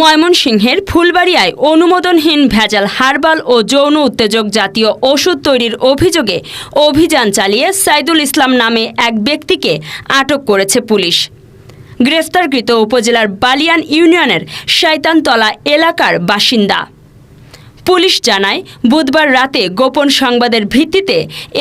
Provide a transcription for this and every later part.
ময়মনসিংহের ফুলবাড়িয়ায় অনুমোদনহীন ভেজাল হার্বাল ও যৌন উত্তেজক জাতীয় ওষুধ তৈরির অভিযোগে অভিযান চালিয়ে সাইদুল ইসলাম নামে এক ব্যক্তিকে আটক করেছে পুলিশ। গ্রেফতারকৃত উপজেলার বালিয়ান ইউনিয়নের শৈতানতলা এলাকার বাসিন্দা। পুলিশ জানায়, বুধবার রাতে গোপন সংবাদের ভিত্তিতে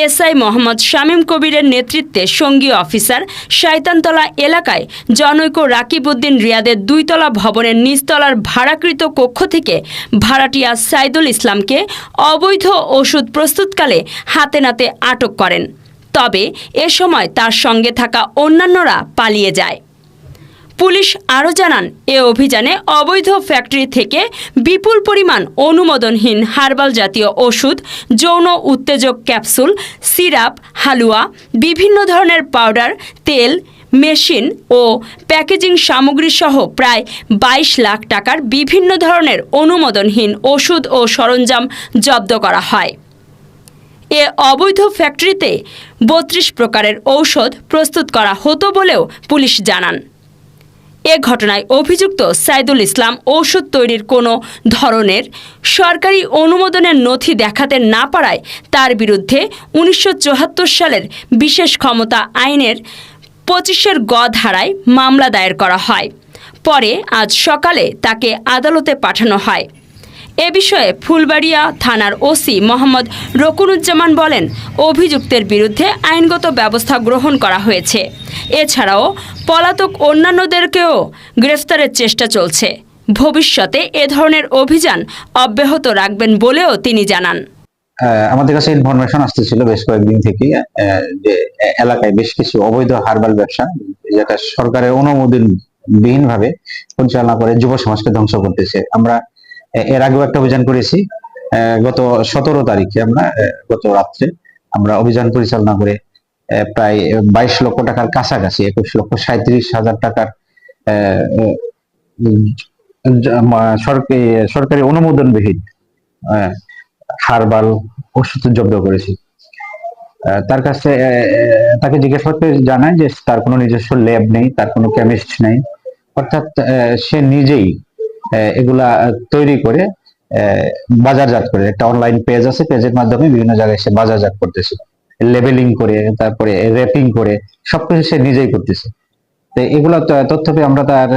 এসআই মোহাম্মদ শামীম কবিরের নেতৃত্বে সঙ্গীয় অফিসার শয়তানতলা এলাকায় জনৈক রাকিবউদ্দিন রিয়াদের দুইতলা ভবনের নিচতলার ভাড়াকৃত কক্ষ থেকে ভাড়াটিয়া সাইদুল ইসলামকে অবৈধ ওষুধ প্রস্তুতকালে হাতে নাতে আটক করেন। তবে এ সময় তার সঙ্গে থাকা অন্যান্যরা পালিয়ে যায়। পুলিশ আরও জানান, এ অভিযানে অবৈধ ফ্যাক্টরি থেকে বিপুল পরিমাণ অনুমোদনহীন হার্বাল জাতীয় ওষুধ, যৌন উত্তেজক ক্যাপসুল, সিরাপ, হালুয়া, বিভিন্ন ধরনের পাউডার, তেল, মেশিন ও প্যাকেজিং সামগ্রী সহ প্রায় বাইশ লাখ টাকার বিভিন্ন ধরনের অনুমোদনহীন ওষুধ ও সরঞ্জাম জব্দ করা হয়। এ অবৈধ ফ্যাক্টরিতে বত্রিশ প্রকারের ঔষধ প্রস্তুত করা হতো বলেও পুলিশ জানান। এ ঘটনায় অভিযুক্ত সাইদুল ইসলাম ঔষধ তৈরির কোনো ধরনের সরকারি অনুমোদনের নথি দেখাতে না পারায় তার বিরুদ্ধে উনিশশো চুয়াত্তর সালের বিশেষ ক্ষমতা আইনের পঁচিশের গ ধারায় মামলা দায়ের করা হয়। পরে আজ সকালে তাকে আদালতে পাঠানো হয়। এ বিষয়ে ফুলবাড়িয়া থানার ওসি মোহাম্মদ রকুনুজ্জামান বলেন, অভিযুক্তের বিরুদ্ধে আইনগত ব্যবস্থা গ্রহণ করা হয়েছে। এছাড়াও পলাতক অন্যান্যদেরকেও গ্রেফতারের চেষ্টা চলছে। ভবিষ্যতে এ ধরনের অভিযান অব্যাহত রাখবেন বলেও তিনি জানান। আমাদের কাছে ইনফরমেশন আসতেছিল বেশ কয়েকদিন থেকে যে এলাকায় বেশ কিছু অবৈধ হার্বাল ব্যবসা, যেটা সরকারের অনুমোদন বিহীন ভাবে পরিচালনা করে যুব সমাজকে ধ্বংস করতেছে। আমরা এর আগেও একটা অভিযান করেছি। গত সতেরো তারিখে আমরা গত রাত্রে আমরা অভিযান পরিচালনা করে প্রায় বাইশ লক্ষ টাকার কাছাকাছি, একুশ লক্ষ সাঁত্রিশ হাজার টাকার সরকারি সরকারি অনুমোদনবিহীন হারবাল ওষুধ জব্দ করেছি। তার কাছে তাকে জিজ্ঞেস করতে জানায় যে তার কোনো নিজস্ব ল্যাব নেই, তার কোনো কেমিস্ট নেই। অর্থাৎ সে নিজেই এগুলা তৈরি করে বাজারজাত করে। একটা অনলাইন পেজ আছে পেজের মাধ্যমে বিভিন্ন জায়গায় সে বাজারজাত করতেছে। লেবেলিং করে তারপরে র্যাপিং করে সবকিছু সে নিজেই করতেছে। তো এগুলো তথ্য পেয়ে আমরা তার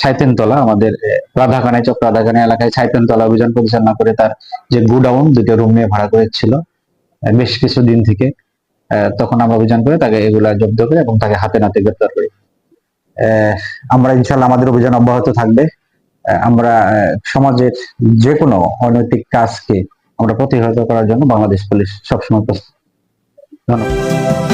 ছাইতেনতলা আমাদের রাধাকানাই চক রাধাকানাই এলাকায় ছাইতেনতলা অভিযান পরিচালনা করে তার যে গুডাউন দুটো রুম নিয়ে ভাড়া করেছিল বেশ কিছুদিন থেকে আহ, তখন আমরা অভিযান করে তাকে এগুলা জব্দ করে এবং তাকে হাতে নাতে গ্রেপ্তার করি। আমরা ইনশাল্লাহ আমাদের অভিযান অব্যাহত থাকবে। আমরা সমাজের যে কোনো অনৈতিক কাজকে আমরা প্রতিহত করার জন্য বাংলাদেশ পুলিশ সবসময় প্রস্তুত। ধন্যবাদ।